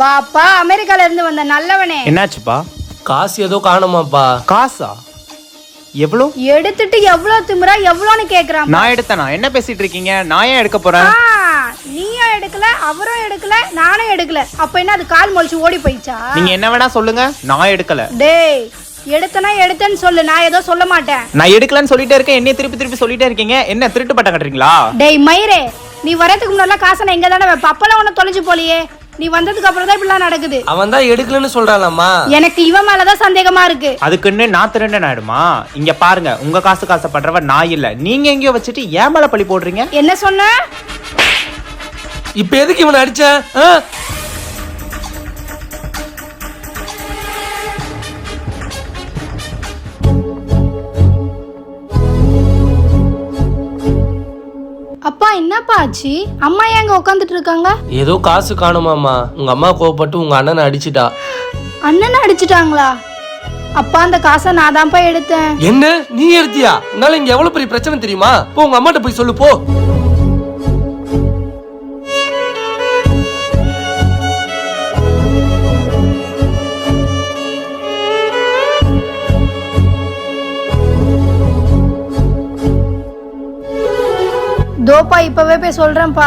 வாப்பா அமெரிக்கால இருந்து வந்த நல்லவனே. என்னாச்சுப்பா? காசு ஏதோ காணுமாப்பா காசா? எவ்வளோ? எடுத்துட்டு எவ்வளவு திமிரா எவ்வளோன்னு கேக்குறான். நான் எடுத்தேனா? என்ன பேசிட்டு இருக்கீங்க? நான் ஏன் எடுக்க போறேன்? நீயும் எடுக்கல அவரும் எடுக்கல நானும் எடுக்கல. அப்ப என்ன அது கால் மொழிச்சு ஓடி போயிச்சா நீங்க என்ன வேணா சொல்லுங்க. நான் எடுக்கல. டேய் எடுத்தனா எடுத்தேன்னு சொல்லு. நான் ஏதோ சொல்ல மாட்டேன். நான் எடுக்கலன்னு சொல்லிட்டே இருக்கேன். என்னைய திருப்பி திருப்பி சொல்லிட்டே இருக்கீங்க. என்ன திருட்டு பட்டம் கட்டுறீங்களா? டேய் மயிரே நீ வரதுக்கு முன்னாடி காசை நான் இங்க தானே வைப்ப அப்பெல்லாம் ஒன்னும் தொலைஞ்சு போலியே. நீ வந்ததுக்கு அப்புறம் தான் இப்படிலாம் நடக்குது. அவன் தான் எடுக்கலன்னு சொல்றானம்மா. எனக்கு இவன் மேலதான் சந்தேகமா இருக்கு. அதுக்குன்னு நான் திருடன் ஆயிடுமா? இங்க பாருங்க உங்க காசு காசப்படுறவ நான் இல்ல. நீங்க எங்கேயோ வச்சுட்டு ஏன் மேல பழி போடுறீங்க? என்ன சொன்ன? இப்ப எதுக்கு இவனை அடிச்ச? ஆ? என்னப்பா ஆச்சு? அம்மா ஏங்க உட்காந்துட்டு இருக்காங்க? ஏதோ காசு காணுமாமா உங்க அம்மா கோவப்பட்டு உங்க அண்ணனை அடிச்சிட்டா. அண்ணனை அடிச்சிட்டாங்களா? அப்பா அந்த காசை நான் தான்ப்பா எடுத்தேன். என்ன? நீ எடுத்தியா? உன்னால இங்க எவ்வளவு பெரிய பிரச்சனை தெரியுமா? போ உங்க அம்மாட்ட போய் சொல்லு போ. தோப்பா இப்பவே போய் சொல்றேன்ப்பா.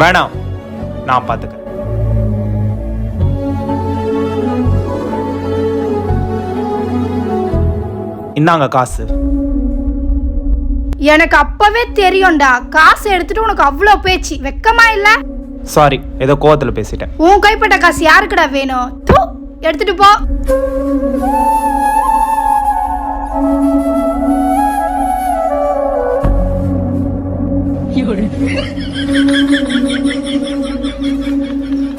வேணாம். நான் பாத்துக்கிறேன். இந்தாங்க காசு. எனக்கு அப்பவே தெரியும்டா. காசு எடுத்துட்டு உனக்கு அவ்வளோ பேச்சு. வெக்கமா இல்ல? சாரி ஏதோ கோவத்துல பேசிட்டேன். உன் கைப்பட்ட காசு யாருக்குடா வேணும்? தூ எடுத்துட்டு போ. Thank you.